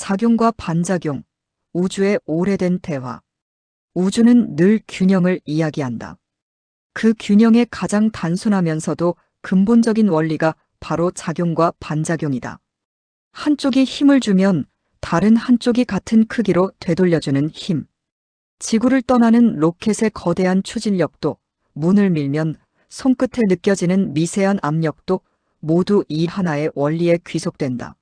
작용과 반작용, 우주의 오래된 대화. 우주는 늘 균형을 이야기한다. 그 균형의 가장 단순하면서도 근본적인 원리가 바로 작용과 반작용이다. 한쪽이 힘을 주면 다른 한쪽이 같은 크기로 되돌려주는 힘. 지구를 떠나는 로켓의 거대한 추진력도 문을 밀면 손끝에 느껴지는 미세한 압력도 모두 이 하나의 원리에 귀속된다.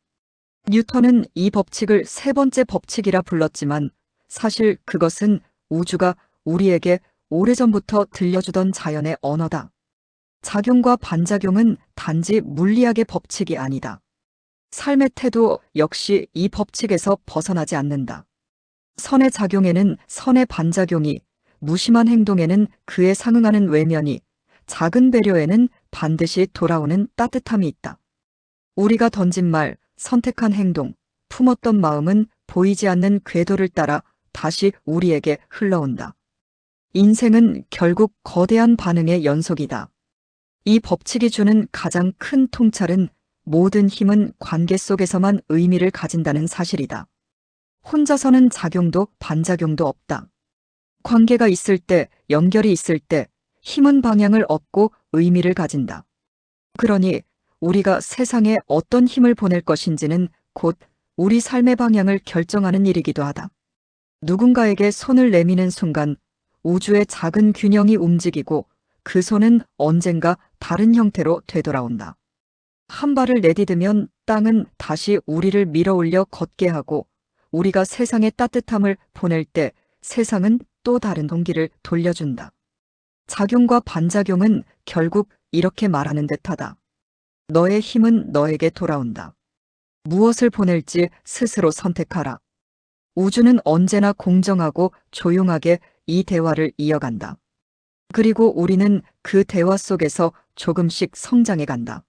뉴턴은 이 법칙을 세 번째 법칙이라 불렀지만 사실 그것은 우주가 우리에게 오래전부터 들려주던 자연의 언어다. 작용과 반작용은 단지 물리학의 법칙이 아니다. 삶의 태도 역시 이 법칙에서 벗어나지 않는다. 선의 작용에는 선의 반작용이, 무심한 행동에는 그에 상응하는 외면이, 작은 배려에는 반드시 돌아오는 따뜻함이 있다. 우리가 던진 말, 선택한 행동, 품었던 마음은 보이지 않는 궤도를 따라 다시 우리에게 흘러온다. 인생은 결국 거대한 반응의 연속이다. 이 법칙이 주는 가장 큰 통찰은 모든 힘은 관계 속에서만 의미를 가진다는 사실이다. 혼자서는 작용도 반작용도 없다. 관계가 있을 때, 연결이 있을 때, 힘은 방향을 얻고 의미를 가진다. 그러니 우리가 세상에 어떤 힘을 보낼 것인지는 곧 우리 삶의 방향을 결정하는 일이기도 하다. 누군가에게 손을 내미는 순간 우주의 작은 균형이 움직이고 그 손은 언젠가 다른 형태로 되돌아온다. 한 발을 내디디면 땅은 다시 우리를 밀어 올려 걷게 하고 우리가 세상의 따뜻함을 보낼 때 세상은 또 다른 동기를 돌려준다. 작용과 반작용은 결국 이렇게 말하는 듯하다. 너의 힘은 너에게 돌아온다. 무엇을 보낼지 스스로 선택하라. 우주는 언제나 공정하고 조용하게 이 대화를 이어간다. 그리고 우리는 그 대화 속에서 조금씩 성장해 간다.